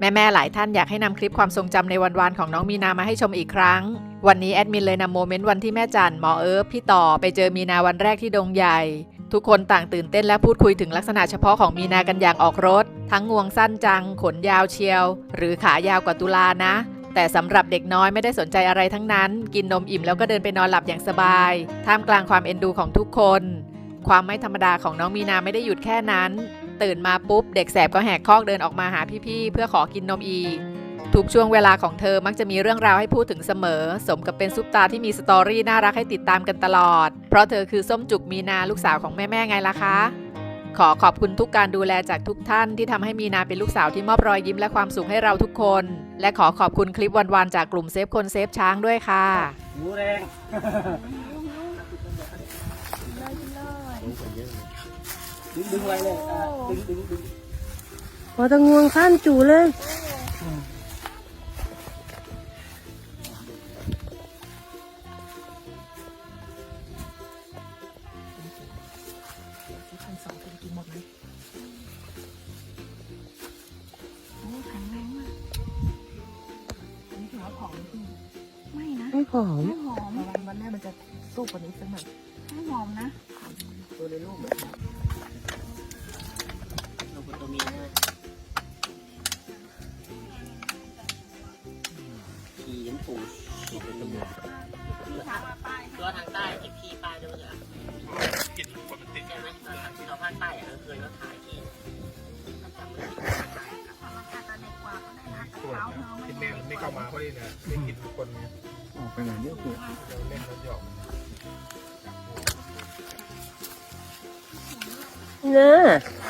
แม่ๆหลายท่านอยากให้นำคลิปความทรงจำในวันวานของน้องมีนามาให้ชมอีกครั้ง วันนี้แอดมินเลยนำโมเมนต์วันที่แม่จันหมอเอิร์ฟพี่ต่อไปเจอมีนาวันแรกที่ดงใหญ่ ทุกคนต่างตื่นเต้นและพูดคุยถึงลักษณะเฉพาะของมีนากันอย่างออกรถ ทั้งงวงสั้นจัง ขนยาวเชียว หรือขายาวกว่าตุลานะแต่สำหรับเด็กน้อยไม่ได้สนใจอะไรทั้งนั้น กินนมอิ่มแล้วก็เดินไปนอนหลับอย่างสบาย ท่ามกลางความเอ็นดูของทุกคน ความไม่ธรรมดาของน้องมีนาไม่ได้หยุดแค่นั้น ตื่นมาปุ๊บ เด็กแสบก็แหกคอกเดินออกมาหาพี่ๆ เพื่อขอกินนมอีก ทุกช่วงเวลาของเธอมักจะมีเรื่องราวให้พูดถึงเสมอ สมกับเป็นซุปตาที่มีสตอรี่น่ารักให้ติดตามกันตลอด เพราะเธอคือส้มจุกมีนาลูกสาวของแม่ๆไงล่ะคะ ขอขอบคุณทุกการดูแลจากทุกท่านที่ทำให้มีนาเป็นลูกสาวที่มอบรอยยิ้มและความสุขให้เราทุกคน และขอขอบคุณคลิปวันๆจากกลุ่มเซฟคนเซฟช้างด้วยค่ะหมูแรง ดึงดึงไว้เลยอ่าดึงดึงดึงพอตะงวงขั้นจูเลยไม่นะ ไม่ผอม ไม่หอมวันวันแรกมันจะสู้กว่านี้สักหน่อยไม่หอมนะ ตัวในรูปเราคน กตัวเมียใช่ไหมขี่ยันปูขี่เป็นตัวตัวทางใต้เก็บขี้ป้าด้วยเหรอกินคนมันติใช่ไหมตอนที่เราภาคใต้อะเราเคยมาขายที่ต้อะส่วนกินแมวไม่เข้ามาเพราะนี่นะไม่กินทุกคนไงออกไปไหนเนี่ยคือเราเล่นแล้วหยอกนะ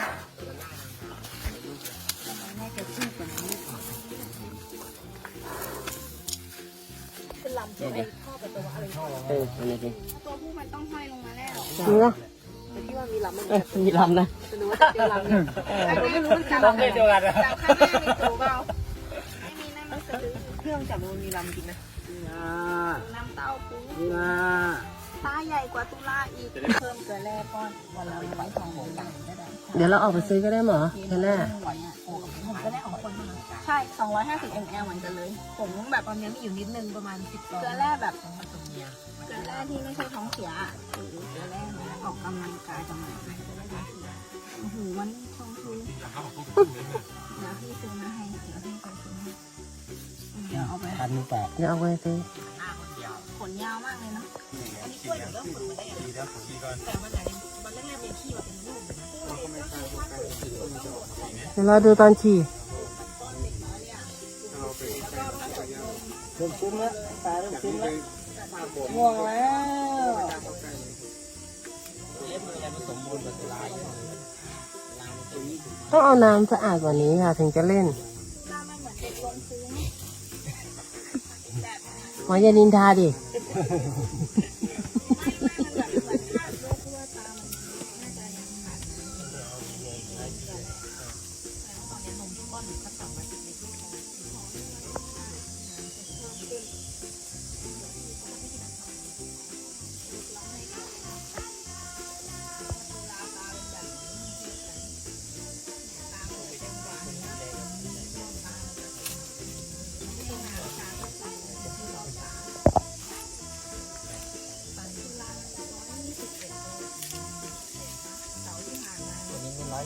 เอออันนี้สิตัวผู้มันต้องห้อยลงมาแล้วเนื้อเอ้ยมีลำนะแต่ไม่รู้มันจะต้องเล่นเดียวกันนะจับข้างหน้ามีตัวเปล่าไม่มีนั่นมันสะดือเครื่องจับมันมีลำจริงนะ น้ำเต้าปูนี่นะตาใหญ่กว่าตุลาอีก เพิ่มเกลือแร่ป้อนวันละร้อยสองร้อยอย่างได้ไหมเดี๋ยวเราออกไปซื้อก็ได้หมอแค่นั้นไหวอะโอ้ผมก็ได้ของคนมาใช่ 250 ml เหมือนกันเลย ผมแบบตอนนี้มีอยู่นิดนึงประมาณสิบซองเกลือแร่แบบเก ลือแร่ที่ไม่ใช่ท้องเสียคือเกลือแร่ออกกำลังกายประมาณไหนจะได้ท้องเสียโอ้โหวันท้องคือเดี๋ยวพี่ซื้อมาให้เดี๋ยวพี่ไปซื้อให้เดี๋ยวเอาไปพันแปดเดี๋ยเอาไปซื้อขนยาวมากเลยเนาะอันนี้ช่วยหนูเรื่องฝึกมาได้แต่มันไหนมันแรกๆมีขี้มาเป็นลูกเลยนะเดี๋ยวเราดูตอนฉี่เริ่มซึมแล้วตาเริ่มซึมแล้ว วงแล้วเล็บมันยังไม่สมบูรณ์แบบลายลายมันตัวนี้ต้องเอาน้ำสะอาดกว่านี้ค่ะ ถึงจะเล่นตามันเหมือนเด็กลงซื้อหมออย่านินทาดิ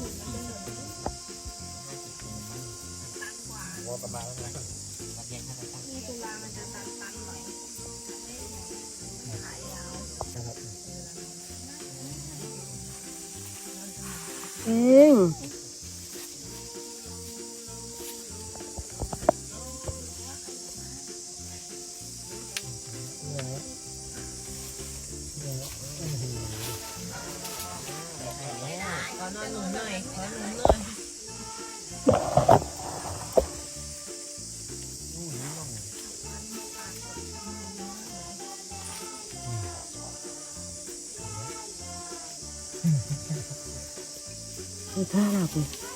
วนี้มันร้อยสี่สิบปีหัวประมาณนั้นรับเลี้ยงให้ไปตั้งมีตุลามันจะตันตันหน่อยขายาวเอง 하고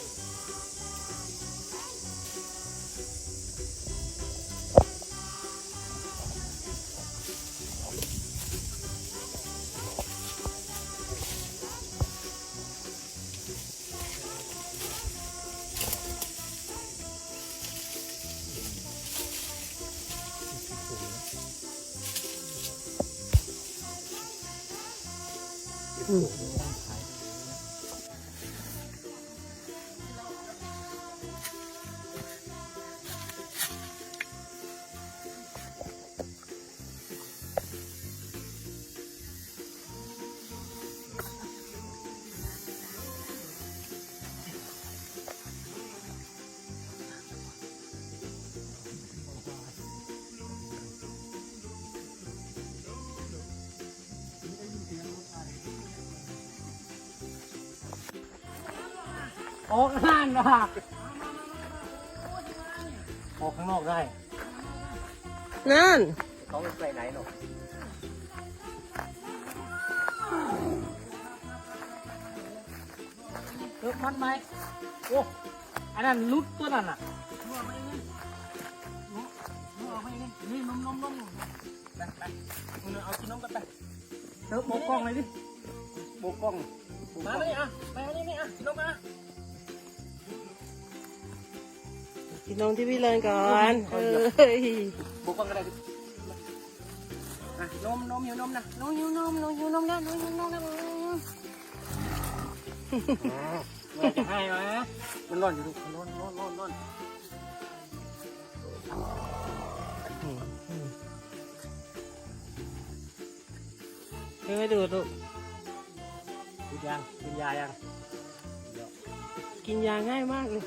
응. อืมออกห้านนะออกข้างนอกได้นั่นเขาไปไหนหรอกเออมันไหมโอ้อันนั้นลุดตัวนั้นอะนัวไปนี่นัวไปนี่นี่นมนมนมไปไปมึงเอากินนมกันไปเติมโบกกล้องเลยดิโบกกล้องมาไม่อะไปอันนี้นี่อะกินนมกันอะ กินนมที่พี่เลินก่อนเฮ้ยบุกกล้องก็ได้ดิอะนมนมหิวนมนะนมหิวนมนมหิวนมนะนมหิวนมนะเมื่อจะให้ไหมมันร้อนอยู่ลูกมันร้อนร้อนร้อนร้อนยังไม่ดูดลูกกินยังกินยายังกินยาง่ายมากเลย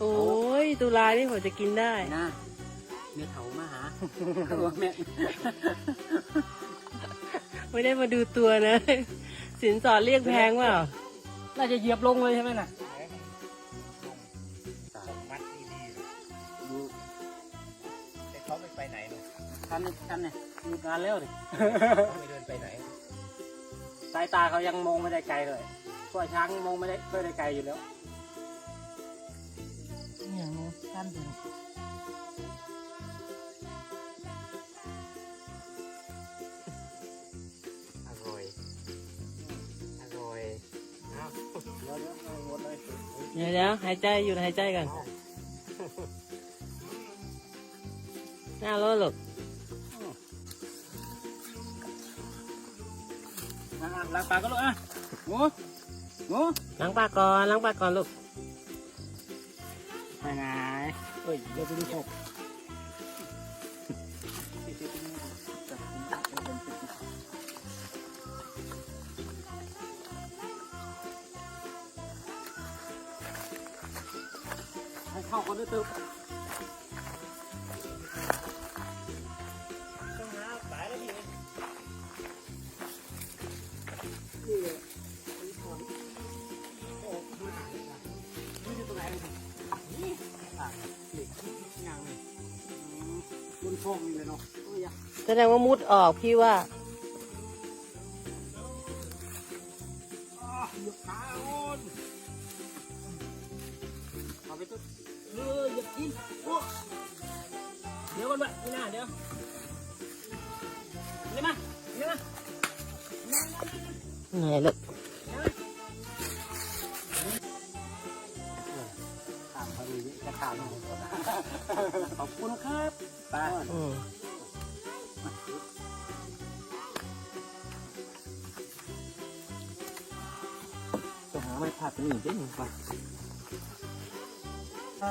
โอ้ยตุลานี่ผมจะกินได้นะเมียเถามาหาแม่ไม่ได้มาดูตัวนะ สินสอดเรียกแพงเปล่าน่าจะเหยียบลงเลยใช่ไหมน่ะมัดดีๆดูแต่เขาไม่ไปไหนหรอกทำนี่ทำนี่มีงานแล้วดิไม่เดินไปไหน สายตาเขายังมองไม่ได้ไกลเลยตัวช้างมองไม่ได้ไม่ได้ไกลอยู่แล้ว เนี่ยงูกันถึงอร่อย อร่อยอ้าวเดี๋ยวเดี๋ยวเอาหมดเลยเดี๋ยวเดี๋ยวหายใจอยู่หายใจก่อนหน้ารถลูกอะล้างปากก็ลูกอะงูงูล้างปากก่อนล้างปากก่อนลูก ฮ้ยเราจะได้พให้เข้าคนด้วยตึกต้อ โค้งนี่เลยเนาะแสดงว่ามุดออกพี่ว่าหยุดขาโอนเอาไปตุ๊ดเอออย่ากินโอ้เดี๋ยวก่อนวะนี่นะเดี๋ยวเดี๋ยวมาเดี๋ยวมาไหนลูกถามพอดีจะถามขอบคุณครับ ไปอืมจะหาไม่ผัดนี่ได้หนึ่งไปไป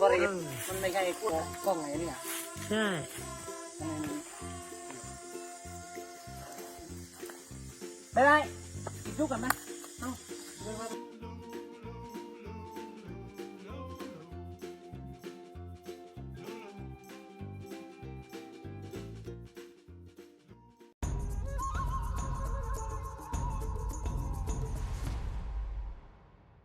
บริบมันไม่ใช่กล้องไงเนี่ยใช่ไปได้จุกกันไหมเอาเดินมา